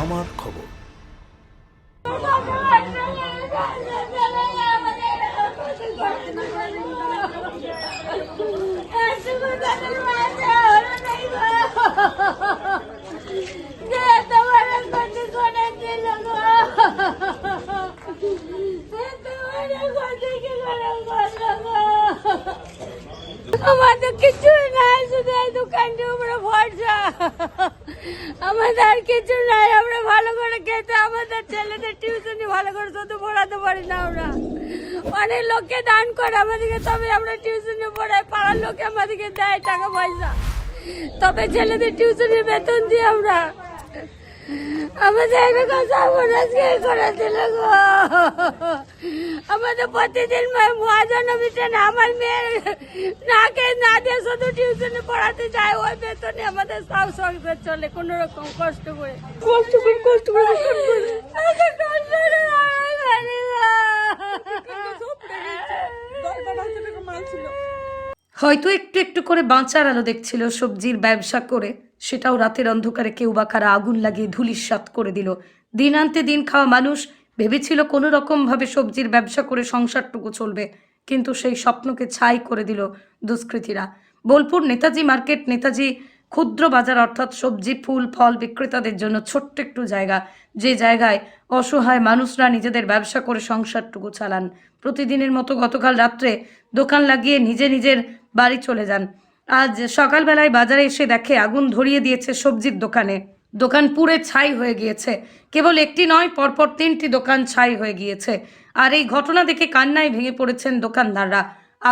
আমার খবর। আমাদের কিছু আমাদের আর কিছু নাই, আমরা ভালো করে খেতে, আমাদের ছেলেদের টিউশনি ভালো করে, শুধু পড়াতে পারি না আমরা। অনেক লোককে দান করে আমাদেরকে, তবে আমরা টিউশনি পড়াই, পাড়ার লোকে আমাদেরকে দেয় টাকা পয়সা। তবে ছেলেদের টিউশনির বেতন দিই আমরা। আমাদের করে দিল গো। আমাদের প্রতিদিন মহাজন মিটে না আমার মেয়ের না খেয়ে না দিয়ে শুধু টিউশনে পড়াতে যায় ওই বেতনে আমাদের সব সংসার চলে কোন রকম কষ্ট করে। কষ্ট করে কষ্ট করে। হয়তো একটু একটু করে বাঁচার আলো দেখছিল সবজির ব্যবসা করে। সেটাও রাতের অন্ধকারে কেউ বা কারা আগুন লাগিয়ে ধুলিস্বাত করে দিল। দিন আনতে দিন খাওয়া মানুষ ভেবেছিল কোনো রকমভাবে সবজির ব্যবসা করে সংসারটুকু চলবে, কিন্তু সেই স্বপ্নকে ছাই করে দিল দুষ্কৃতীরা। বোলপুর নেতাজি মার্কেট, নেতাজি ক্ষুদ্র বাজার অর্থাৎ সবজি, ফুল, ফল বিক্রেতাদের জন্য ছোট্ট একটু জায়গা। যে জায়গায় অসহায় মানুষরা নিজেদের ব্যবসা করে সংসারটুকু চালান। প্রতিদিনের মতো গতকাল রাত্রে দোকান লাগিয়ে নিজে নিজের বাড়ি চলে যান। আজ সকালবেলায় বাজারে এসে দেখে আগুন ধরিয়ে দিয়েছে সবজির দোকানে। দোকান পুড়ে ছাই হয়ে গিয়েছে। কেবল একটি নয়, পরপর তিনটি দোকান ছাই হয়ে গিয়েছে। আর এই ঘটনা দেখে কান্নায় ভেঙে পড়েছেন দোকানদাররা।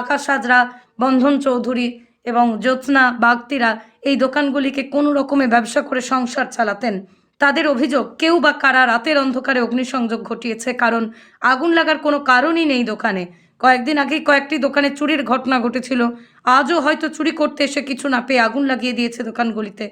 আকাশ হাজরা, বন্ধন চৌধুরী এবং জ্যোৎস্না, বাগতিরা এই দোকানগুলিকে কোনো রকমে ব্যবসা করে সংসার চালাতেন। তাদের অভিযোগ, কেউ বা কারা রাতের অন্ধকারে অগ্নিসংযোগ ঘটিয়েছে, কারণ আগুন লাগার কোনো কারণই নেই দোকানে। কয়েকদিন আগে কয়েকটি দোকানে চুরির ঘটনা ঘটেছিল। আজও হয়তো চুরি করতে এসে কিছু না পেয়ে আগুন লাগিয়ে দিয়েছে দোকানগুলিতে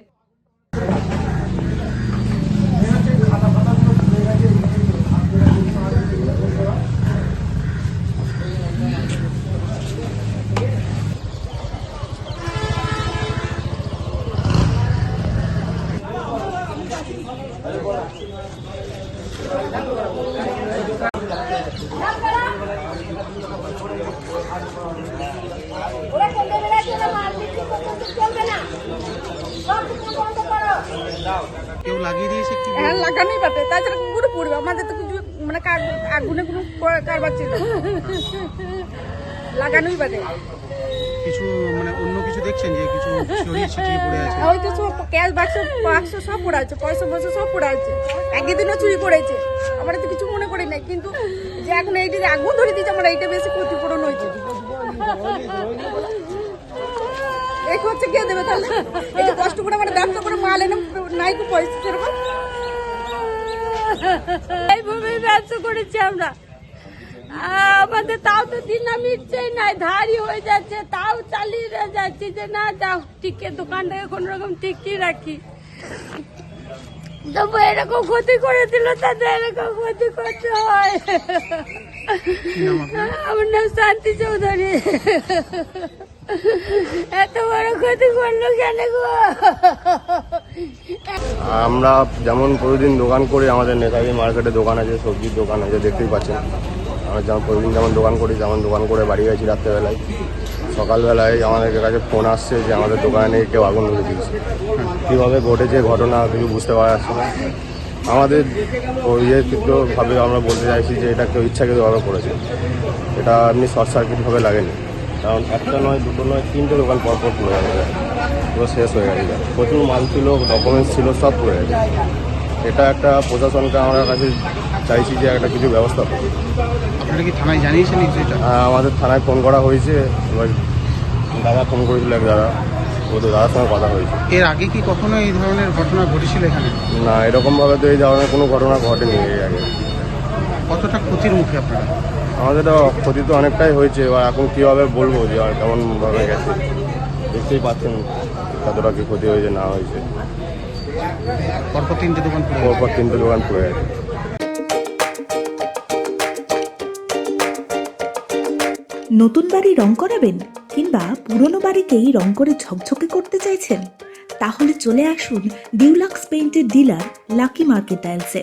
ওরা সন্ধ্যেবেলায় চলে মাল বিক্রি করতে চলবে না সব কিছু বন্ধ করো কেউ লাগিয়ে দিয়েছে কি হ্যাঁ লাগানোই তাছাড়া পুরো পড়বে আমাদের তো কিছু মানে আগুনে কোনো কারবার ছিল লাগানোই পারে কিছু মানে অন্য কিছু দেখছেন যে কিছু ছড়িয়ে ছিটিয়ে পড়ে আছে? ওই তো সব ক্যাশ বাক্স বাক্স সব পড়ে আছে পয়সা পয়সা সব পড়ে আছে। একই দিনও চুরি করেছে। আমরা তো কিছু মনে করি নাই কিন্তু যে এখন এইটা আগুন ধরে দিয়েছে আমরা এইটা বেশি ক্ষতিপূরণ হয়েছে। এই খরচা কে দেবে তাহলে? এই কষ্ট করে আমরা ব্যবসা করে মাল এনে নাই তো পয়সা সেরকম এইভাবে ব্যবসা করেছি আমরা। আমাদের তাও তো দিন মিটছেই নাই ধারি হয়ে যাচ্ছে তাও চালিয়ে যাচ্ছি যে না যাও টিকে দোকানটাকে কোন রকম টিকিয়ে রাখি। তবু এরকম ক্ষতি করে দিল তাদের এরকম ক্ষতি করতে হয়। আমার নাম শান্তি চৌধুরী। আমরা যেমন প্রতিদিন দোকান করি, আমাদের নেতাজি মার্কেটে দোকান আছে, সবজির দোকান আছে, দেখতেই পাচ্ছেন। আমরা যেমন প্রতিদিন যেমন দোকান করি যেমন দোকান করে বাড়ি গেছি রাত্রেবেলায়। সকালবেলায় আমাদের কাছে ফোন আসছে যে আমাদের দোকানে কেউ আগুন ধরে দিয়েছে। কীভাবে ঘটেছে ঘটনা কিছু বুঝতে পারা যাচ্ছে না। আমাদের ভাবে আমরা বলতে চাইছি যে এটা কেউ ইচ্ছাকৃতভাবে করেছে। এটা এমনি শর্ট সার্কিটভাবে লাগেনি। কারণ একটা নয় দুটো নয় তিনটে দোকান পরপর খুলে গেছে। পুরো শেষ হয়ে গেছে। প্রচুর মাল ছিল ডকুমেন্টস ছিল সব পড়ে গেছে। এটা একটা প্রশাসনকে আমার কাছে চাইছি যে একটা কিছু ব্যবস্থা করুন আপনারা কি থানায় জানিয়েছেন আহ, আমাদের থানায় ফোন করা হয়েছে। এবার দাদা ফোন করেছিল এক দাদা। ওদের দাদার সঙ্গে কথা হয়েছে। এর আগে কি কখনো এই ধরনের ঘটনা ঘটেছিল এখানে? না এরকমভাবে তো এই ধরনের কোনো ঘটনা ঘটেনি এর আগে। কতটা ক্ষতির মুখে আপনারা? আমাদের তো ক্ষতি তো অনেকটাই হয়েছে এবার এখন কীভাবে বলব যে আর কেমনভাবে গেছে। দেখতেই পাচ্ছেন কতটা কি ক্ষতি হয়েছে না হয়েছে। পরপর তিনটে দোকান খুলে পরপর তিনটে দোকান পড়ে গেছে। নতুন বাড়ি রং করাবেন কিংবা পুরনো বাড়িকেই রং করে ঝকঝকে করতে চাইছেন? তাহলে চলে আসুন ডিউলাক্স পেইন্টের ডিলার লাকি মার্কেট টাইলসে।